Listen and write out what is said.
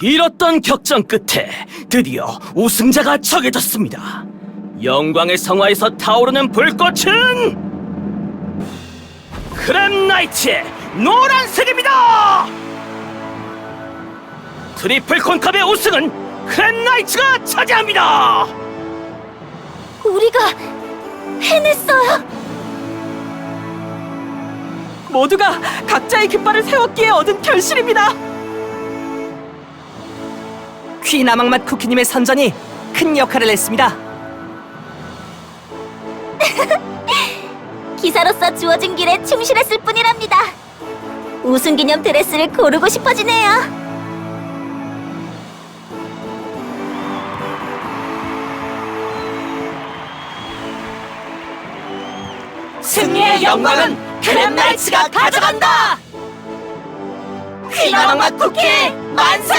길었던 격전 끝에 드디어 우승자가 정해졌습니다. 영광의 성화에서 타오르는 불꽃은 크랩나이트의 노란색입니다! 트리플 콘컵의 우승은 크랩나이트가 차지합니다! 우리가 해냈어요. 모두가 각자의 깃발을 세웠기에 얻은 결실입니다. 퀴나망맛 쿠키님의 선전이 큰 역할을 했습니다. 기사로서 주어진 길에 충실했을 뿐이랍니다. 우승 기념 드레스를 고르고 싶어지네요. 승리의 영광은 크랩나이츠가 가져간다! 휘나랑맛 쿠키 만세!